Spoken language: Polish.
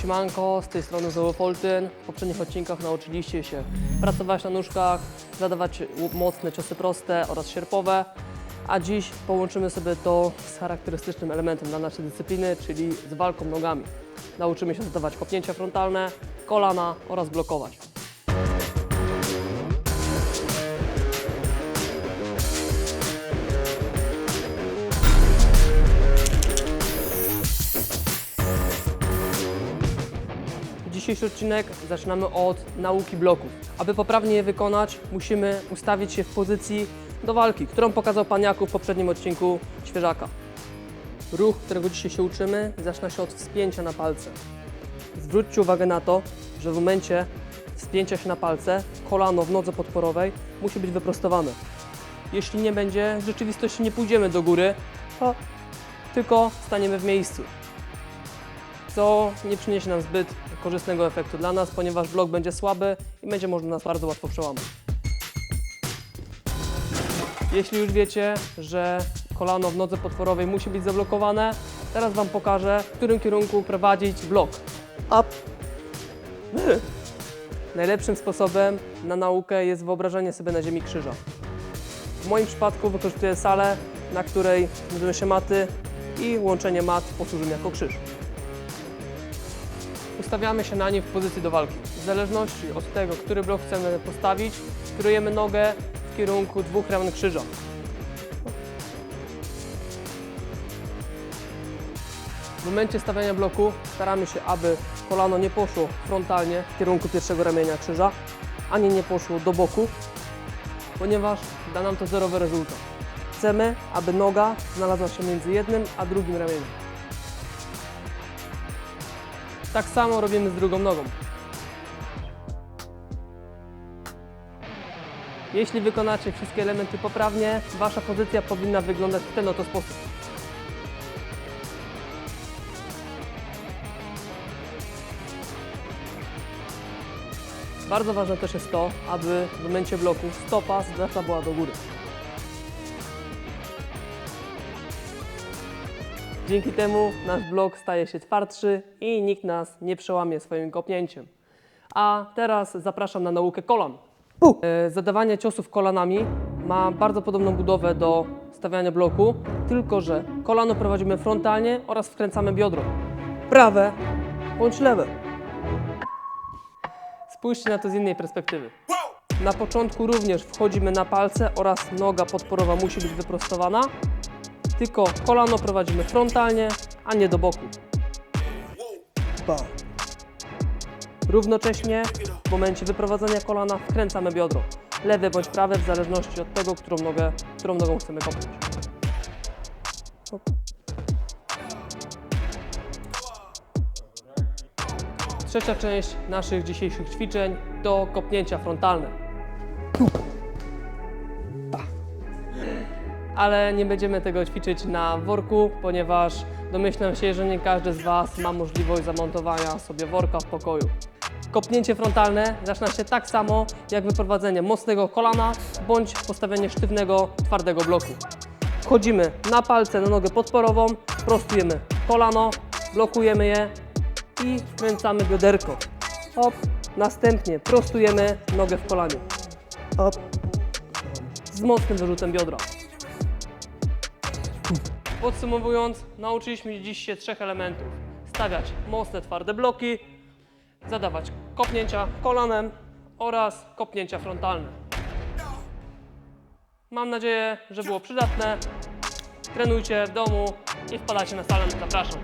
Siemanko, z tej strony Zoe Foltyn. W poprzednich odcinkach nauczyliście się pracować na nóżkach, zadawać mocne ciosy proste oraz sierpowe, a dziś połączymy sobie to z charakterystycznym elementem dla naszej dyscypliny, czyli z walką nogami. Nauczymy się zadawać kopnięcia frontalne, kolana oraz blokować. Dzisiejszy odcinek zaczynamy od nauki bloków. Aby poprawnie je wykonać, musimy ustawić się w pozycji do walki, którą pokazał Pan Jakub w poprzednim odcinku Świeżaka. Ruch, którego dzisiaj się uczymy, zaczyna się od wspięcia na palce. Zwróćcie uwagę na to, że w momencie wspięcia się na palce, kolano w nodze podporowej musi być wyprostowane. Jeśli nie będzie, w rzeczywistości nie pójdziemy do góry, tylko staniemy w miejscu co nie przyniesie nam zbyt korzystnego efektu dla nas, ponieważ blok będzie słaby i będzie można nas bardzo łatwo przełamać. Jeśli już wiecie, że kolano w nodze potworowej musi być zablokowane, teraz Wam pokażę, w którym kierunku prowadzić blok. Up. Najlepszym sposobem na naukę jest wyobrażenie sobie na ziemi krzyża. W moim przypadku wykorzystuję salę, na której znajdują się maty i łączenie mat posłuży mi jako krzyż. Ustawiamy się na nim w pozycji do walki. W zależności od tego, który blok chcemy postawić, kierujemy nogę w kierunku dwóch ramion krzyża. W momencie stawiania bloku staramy się, aby kolano nie poszło frontalnie w kierunku pierwszego ramienia krzyża, ani nie poszło do boku, ponieważ da nam to zerowy rezultat. Chcemy, aby noga znalazła się między jednym a drugim ramieniem. Tak samo robimy z drugą nogą. Jeśli wykonacie wszystkie elementy poprawnie, Wasza pozycja powinna wyglądać w ten oto sposób. Bardzo ważne też jest to, aby w momencie bloku stopa zwracana była do góry. Dzięki temu nasz blok staje się twardszy i nikt nas nie przełamie swoim kopnięciem. A teraz zapraszam na naukę kolan. E, Zadawanie ciosów kolanami ma bardzo podobną budowę do stawiania bloku, tylko że kolano prowadzimy frontalnie oraz wkręcamy biodro. Prawe bądź lewe. Spójrzcie na to z innej perspektywy. Na początku również wchodzimy na palce oraz noga podporowa musi być wyprostowana, tylko kolano prowadzimy frontalnie, a nie do boku. Równocześnie w momencie wyprowadzenia kolana wkręcamy biodro. Lewe bądź prawe w zależności od tego, którą, nogę, którą nogą chcemy kopnąć. Trzecia część naszych dzisiejszych ćwiczeń to kopnięcia frontalne. Ale nie będziemy tego ćwiczyć na worku, ponieważ domyślam się, że nie każdy z Was ma możliwość zamontowania sobie worka w pokoju. Kopnięcie frontalne zaczyna się tak samo jak wyprowadzenie mocnego kolana bądź postawienie sztywnego, twardego bloku. Wchodzimy na palce na nogę podporową, prostujemy kolano, blokujemy je i wkręcamy bioderko. Hop. Następnie prostujemy nogę w kolanie. Hop. Z mocnym wyrzutem biodra. Podsumowując, nauczyliśmy dziś się trzech elementów. Stawiać mocne, twarde bloki, zadawać kopnięcia kolanem oraz kopnięcia frontalne. Mam nadzieję, że było przydatne. Trenujcie w domu i wpadajcie na salę. Zapraszam.